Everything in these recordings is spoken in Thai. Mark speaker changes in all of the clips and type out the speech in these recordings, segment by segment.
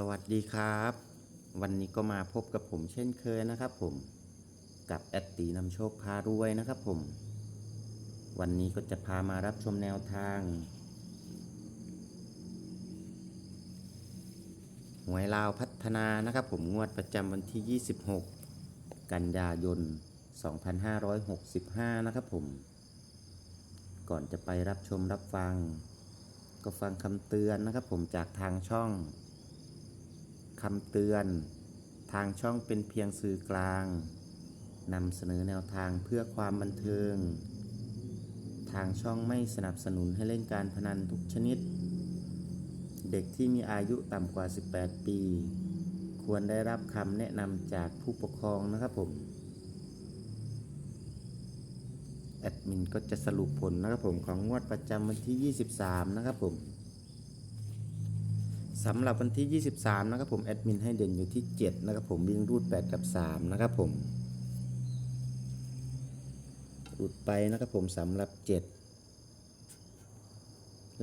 Speaker 1: สวัสดีครับ วันนี้ก็มาพบกับผมเช่นเคยนะครับผมกับแอดตีนำโชคพารวยนะครับผม วันนี้ก็จะพามารับชมแนวทางหวยลาวพัฒนานะครับผมงวดประจำวันที่ 26 กันยายน 2565 นะครับผม ก่อนจะไปรับชมรับฟัง ก็ฟังคำเตือนนะครับผมจากทางช่อง คำเตือน ทางช่องเป็นเพียงสื่อกลางนำเสนอแนวทางเพื่อความบันเทิง ทางช่องไม่สนับสนุนให้เล่นการพนันทุกชนิด เด็กที่มีอายุต่ำกว่า 18 ปี ควรได้รับคำแนะนำจากผู้ปกครองนะครับผม แอดมินก็จะสรุปผลนะครับผมของงวดประจำวันที่ 23 นะครับผม สำหรับวันที่ 23 นะครับผมแอดมินให้เด่นอยู่ที่ 7 นะครับผมวิ่งรูด 8 กับ 3 นะครับผมรูดไปนะครับผมสำหรับ 7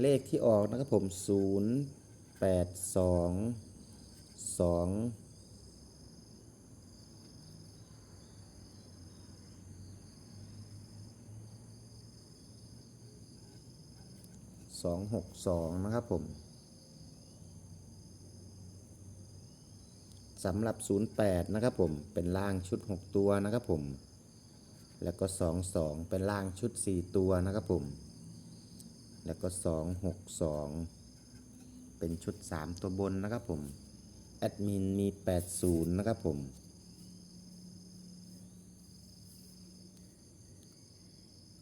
Speaker 1: เลขที่ออกนะครับผม 0 8 2 2สองหกสองนะครับผม สำหรับ 08 นะครับผม เป็นล่างชุด 6 ตัวนะครับผม แล้วก็ 22 เป็นล่างชุด 4 ตัวนะครับผม แล้วก็ 262 เป็นชุด 3 ตัวบนนะครับผม แอดมินมี 80 นะครับผม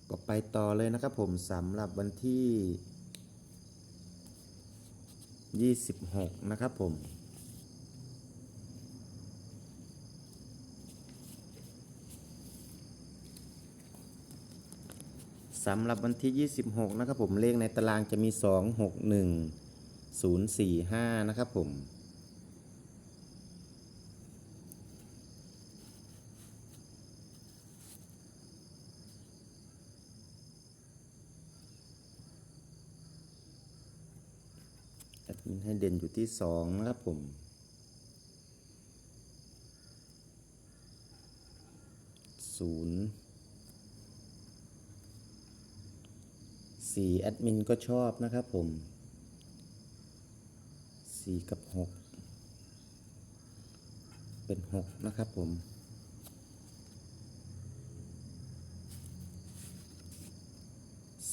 Speaker 1: ก็ไปต่อเลยนะครับผมสำหรับวันที่ 26 นะครับผม สำหรับวันที่ 26 นะครับผมเลขในตารางจะมี 2 6 1 0 4 5 นะครับผม แอดมินให้เด่นอยู่ที่ 2 นะครับผมศูนย์ สี่แอดมินก็ชอบนะครับผมสี่กับหกเป็นหกนะครับผม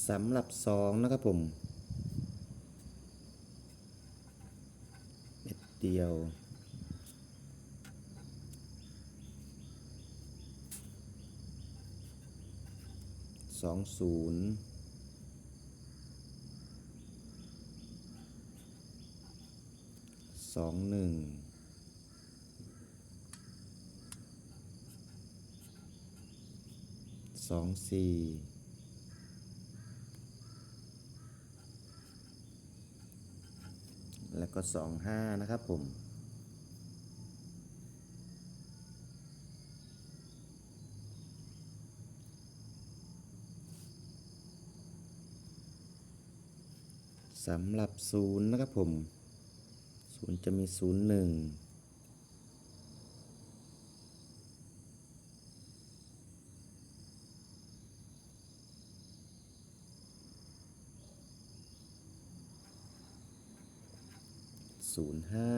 Speaker 1: สำหรับสองนะครับผมเม็ดเดียวสองศูนย์ สองหนึ่งสองสี่แล้วก็สองห้านะครับผมสำหรับศูนย์นะครับผม ศูนย์จะมีศูนย์หนึ่งศูนย์ห้า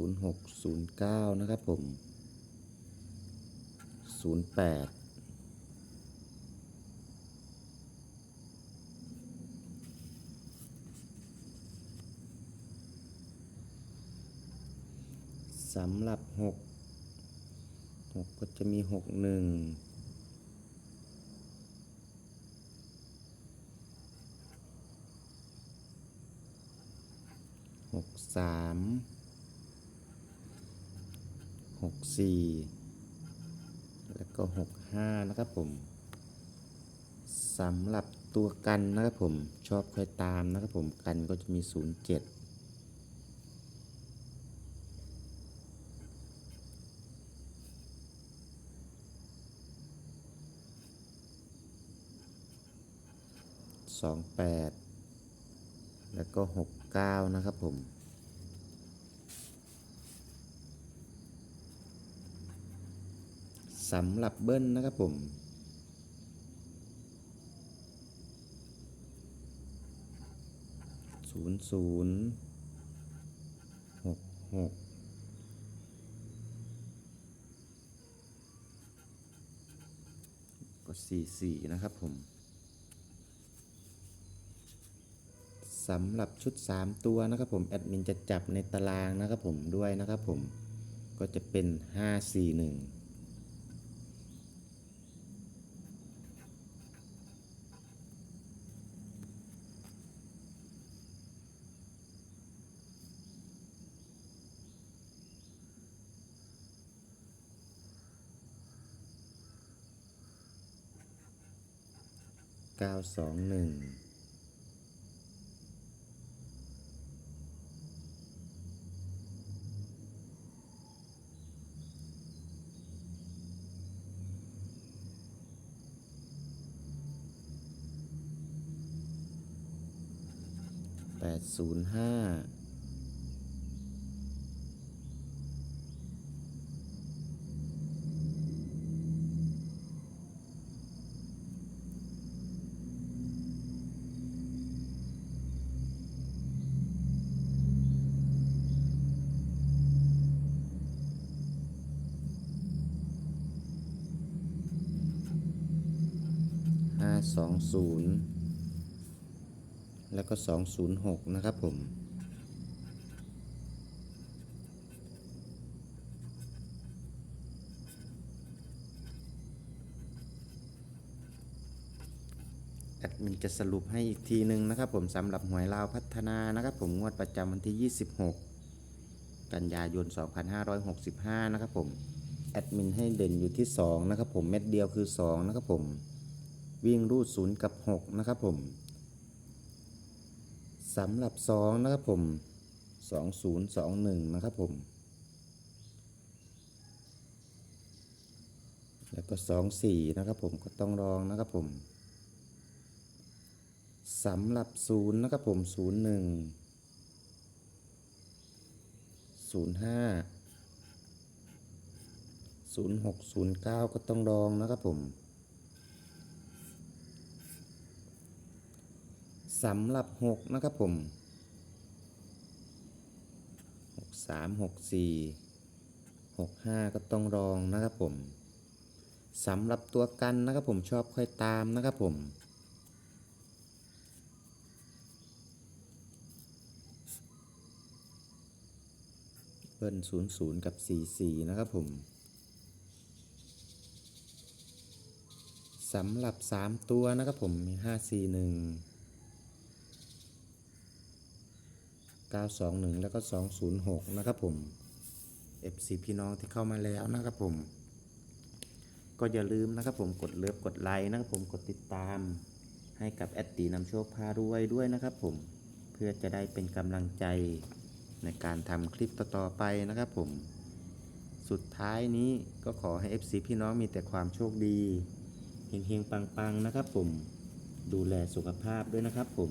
Speaker 1: ศูนย์หกศูนย์เก้านะครับผมศูนย์แปดสำหรับหกหกก็จะมีหกห 64 แล้วก็ 65 นะครับผมสำหรับตัวกันนะครับผมชอบคอยตามนะครับผมกันก็จะมี 07สองแปดแล้วก็ 69 นะครับผม สำหรับเบิ้ลนะครับผม ศูนย์ศูนย์หกหกก็สี่สี่นะครับผมสำหรับชุด 3 ตัวนะครับผมแอดมินจะจับในตารางนะครับผมด้วยนะครับผมก็จะเป็น 5 4 1 9 2 1แปดศูนย์ห้า ห้าสองศูนย์แล้วก็ 206 นะครับผม แอดมินจะสรุปให้อีกทีหนึ่งนะครับผมสำหรับหวยลาวพัฒนานะครับผมงวดประจำวันที่ 26 กันยายน 2565 นะครับผมแอดมินให้เด่นอยู่ที่ 2 นะครับผม เม็ดเดียวคือ 2 นะครับผม วิ่งรูด 0 กับ 6 นะครับผมสำหรับ 2 นะครับผม 2021 นะครับผม แล้วก็ 24 นะครับผมก็ต้องรองนะครับผมสำหรับ 0 นะครับผม 01 05 06 09 ก็ต้องรองนะครับผม สำหรับ 6 นะครับผม 6 3 6 4 6 5 ก็ต้องรองนะครับผมสำหรับตัวกันนะครับผมชอบค่อยตามนะครับผมเบิ้ล0 0กับ4 4นะครับผมสำหรับ 3 ตัวนะครับผมมี5 4 1 921 แล้วก็ 206 นะครับผม FC พี่น้องที่เข้ามาแล้วนะครับผม ก็อย่าลืมนะครับผมกดเลิฟกดไลค์นะครับผมกดติดตาม ให้กับแอดตีนำโชคพารวยด้วยนะครับผมเพื่อจะได้เป็นกำลังใจในการทำคลิปต่อๆไปนะครับผม สุดท้ายนี้ก็ขอให้ FC พี่น้องมีแต่ความโชคดีเฮงๆปังๆนะครับผม ดูแลสุขภาพด้วยนะครับผม